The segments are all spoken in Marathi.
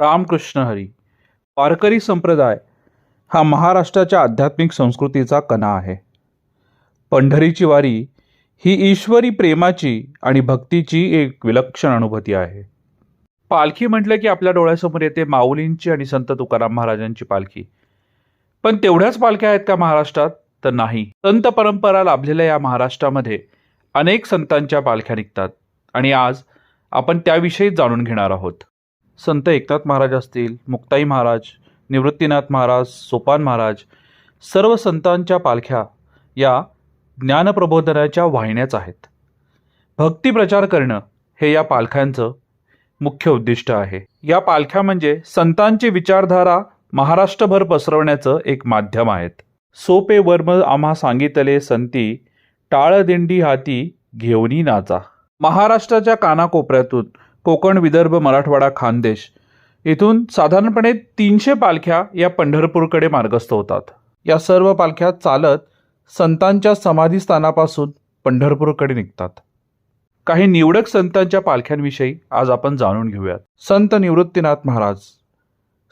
रामकृष्ण हरी. वारकरी संप्रदाय हा महाराष्ट्राच्या आध्यात्मिक संस्कृतीचा कणा आहे. पंढरीची वारी ही ईश्वरी प्रेमाची आणि भक्तीची एक विलक्षण अनुभूती आहे. पालखी म्हटलं की आपल्या डोळ्यासमोर येते माऊलींची आणि संत तुकाराम महाराजांची पालखी. पण तेवढ्याच पालख्या आहेत का महाराष्ट्रात? तर नाही. संत परंपरा लाभलेल्या या महाराष्ट्रामध्ये अनेक संतांच्या पालख्या निघतात. आणि आज आपण त्याविषयी जाणून घेणार आहोत. संत एकनाथ महाराज असतील मुक्ताई महाराज निवृत्तीनाथ महाराज सोपान महाराज सर्व संतांच्या पालख्या या ज्ञानप्रबोधनाच्या वाहिन्याच आहेत. भक्ती प्रचार करणं हे या पालख्यांचं मुख्य उद्दिष्ट आहे. या पालख्या म्हणजे संतांची विचारधारा महाराष्ट्रभर पसरवण्याचं एक माध्यम आहेत. सोपे वर्म आम्हा सांगितले संती टाळदिंडी हाती घेऊनी नाचा. महाराष्ट्राच्या कानाकोपऱ्यातून कोकण विदर्भ मराठवाडा खानदेश. इथून साधारणपणे तीनशे पालख्या या पंढरपूरकडे मार्गस्थ होतात. या सर्व पालख्या चालत संतांच्या समाधीस्थानापासून पंढरपूरकडे निघतात. काही निवडक संतांच्या पालख्यांविषयी आज आपण जाणून घेऊयात. संत निवृत्तीनाथ महाराज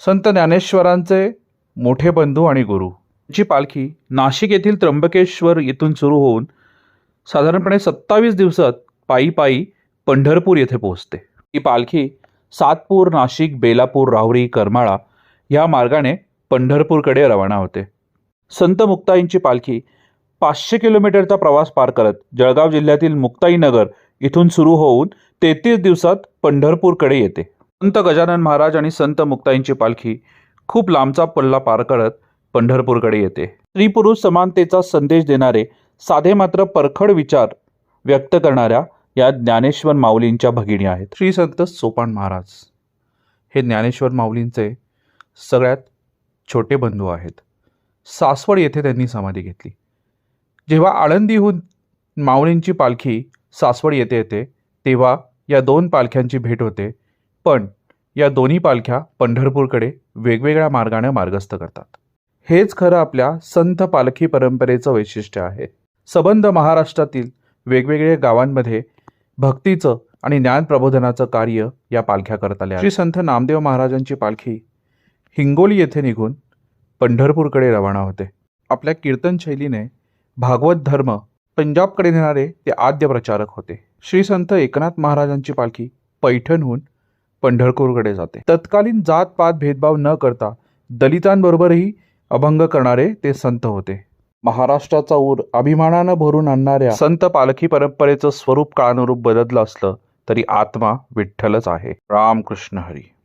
संत ज्ञानेश्वरांचे मोठे बंधू आणि गुरु. जी पालखी नाशिक येथील त्र्यंबकेश्वर येथून सुरू होऊन साधारणपणे सत्तावीस दिवसात पायी पायी पंढरपूर येथे पोहोचते. ही पालखी सातपूर नाशिक बेलापूर राहुरी करमाळा या मार्गाने पंढरपूरकडे रवाना होते. संत मुक्ताईंची पालखी पाचशे किलोमीटरचा प्रवास पार करत जळगाव जिल्ह्यातील मुक्ताईनगर इथून सुरू होऊन तेहतीस दिवसात पंढरपूरकडे येते. संत गजानन महाराज आणि संत मुक्ताईंची पालखी खूप लांबचा पल्ला पार करत पंढरपूरकडे येते. स्त्री पुरुष समानतेचा संदेश देणारे साधे मात्र परखड विचार व्यक्त करणाऱ्या या ज्ञानेश्वर माऊलींच्या भगिनी आहेत. श्री संत सोपान महाराज हे ज्ञानेश्वर माऊलींचे सगळ्यात छोटे बंधू आहेत. सासवड येथे त्यांनी समाधी घेतली. जेव्हा आळंदीहून माऊलींची पालखी सासवड येथे येते तेव्हा या दोन पालख्यांची भेट होते पण या दोन्ही पालख्या पंढरपूरकडे वेगवेगळ्या मार्गाने मार्गस्थ करतात. हेच खरं आपल्या संत पालखी परंपरेचं वैशिष्ट्य आहे. सबंध महाराष्ट्रातील वेगवेगळ्या गावांमध्ये भक्तीचं आणि ज्ञान प्रबोधनाचं कार्य या पालख्या करत आल्या. श्री संत नामदेव महाराजांची पालखी हिंगोली येथे निघून पंढरपूरकडे रवाना होते. आपल्या कीर्तन शैलीने भागवत धर्म पंजाबकडे नेणारे ते आद्य प्रचारक होते. श्री संत एकनाथ महाराजांची पालखी पैठणहून पंढरपूरकडे जाते. तत्कालीन जात पात भेदभाव न करता दलितांबरोबरही अभंग करणारे ते संत होते. महाराष्ट्राचा ऊर अभिमानानं भरून आणणाऱ्या संत पालखी परंपरेचं स्वरूप काळानुरूप बदललं असलं तरी आत्मा विठ्ठलच आहे. रामकृष्ण हरी.